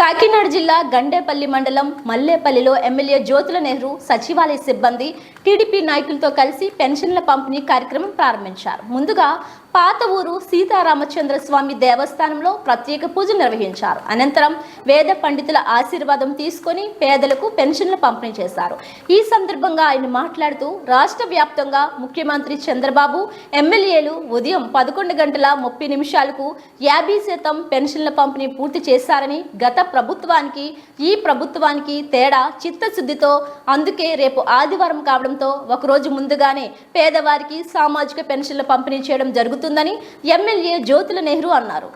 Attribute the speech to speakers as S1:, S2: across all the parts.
S1: కాకినాడ జిల్లా గండేపల్లి మండలం మల్లేపల్లిలో ఎమ్మెల్యే జ్యోతుల నెహ్రూ సచివాలయ సిబ్బంది టీడీపీ నాయకులతో కలిసి పెన్షన్ల పంపిణీ కార్యక్రమం ప్రారంభించారు. ముందుగా పాత ఊరు సీతారామచంద్ర స్వామి దేవస్థానంలో ప్రత్యేక పూజలు నిర్వహించారు. అనంతరం వేద పండితుల ఆశీర్వాదం తీసుకొని పేదలకు పెన్షన్లు పంపిణీ చేశారు. ఈ సందర్భంగా ఆయన మాట్లాడుతూ రాష్ట్ర వ్యాప్తంగా ముఖ్యమంత్రి చంద్రబాబు ఎమ్మెల్యేలు ఉదయం పదకొండు గంటల ముప్పై నిమిషాలకు యాభై శాతం పెన్షన్ల పంపిణీ పూర్తి చేశారని గత ప్రభుత్వానికి ఈ ప్రభుత్వానికి తేడా చిత్తశుద్ధితో అందుకే రేపు ఆదివారం కావడంతో ఒకరోజు ముందుగానే పేదవారికి సామాజిక పెన్షన్ల పంపిణీ చేయడం జరుగుతుంది. జరుగుతుందని ఎమ్మెల్యే జ్యోతుల నెహ్రూ అన్నారు.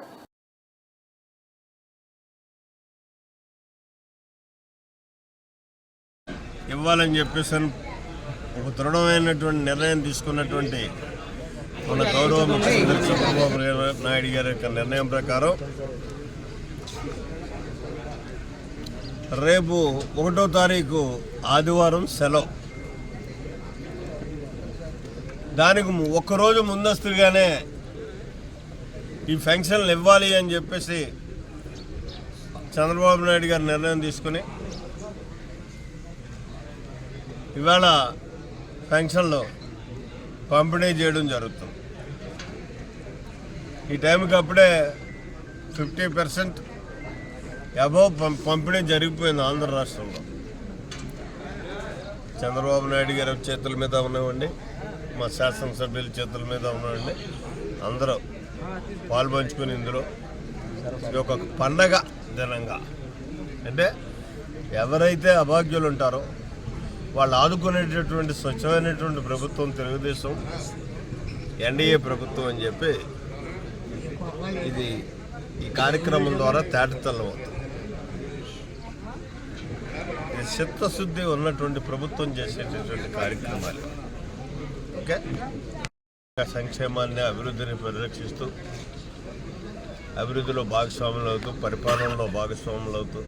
S2: ఇవ్వాలని చెప్పేసి ఒక దృఢమైనటువంటి నిర్ణయం తీసుకున్నటువంటి మన గౌరవ ముఖ్యమంత్రి చంద్రబాబు నాయుడు గారి యొక్క నిర్ణయం ప్రకారం రేపు ఒకటో తారీఖు ఆదివారం సెలవు. దానికి ఒక్కరోజు ముందస్తుగానే ఈ ఫంక్షన్లు ఇవ్వాలి అని చెప్పేసి చంద్రబాబు నాయుడు గారు నిర్ణయం తీసుకుని ఇవాళ ఫంక్షన్లో పంపిణీ చేయడం జరుగుతుంది. ఈ టైంకి అప్పుడే ఫిఫ్టీ పర్సెంట్ అబౌవ్ పంపిణీ జరిగిపోయింది ఆంధ్ర రాష్ట్రంలో. చంద్రబాబు నాయుడు గారి చేతుల మీద ఉన్నవండి. మా శాసనసభ్యుల చేతుల మీద ఉన్నాయండి అందరూ పాల్పంచుకుని ఇందులో ఇది ఒక పండగ దినంగా. అంటే ఎవరైతే అభాగ్యులు ఉంటారో వాళ్ళు ఆదుకునేటటువంటి స్వచ్ఛమైనటువంటి ప్రభుత్వం తెలుగుదేశం ఎన్డీఏ ప్రభుత్వం అని చెప్పి ఇది ఈ కార్యక్రమం ద్వారా తేటతెల్లం అవుతుంది. ఇది చిత్తశుద్ధి ఉన్నటువంటి ప్రభుత్వం చేసేటటువంటి కార్యక్రమాలు. ఓకే. సంక్షేమాన్ని అభివృద్ధిని పరిరక్షిస్తూ అభివృద్ధిలో భాగస్వాములు అవుతూ పరిపాలనలో భాగస్వాములు అవుతూ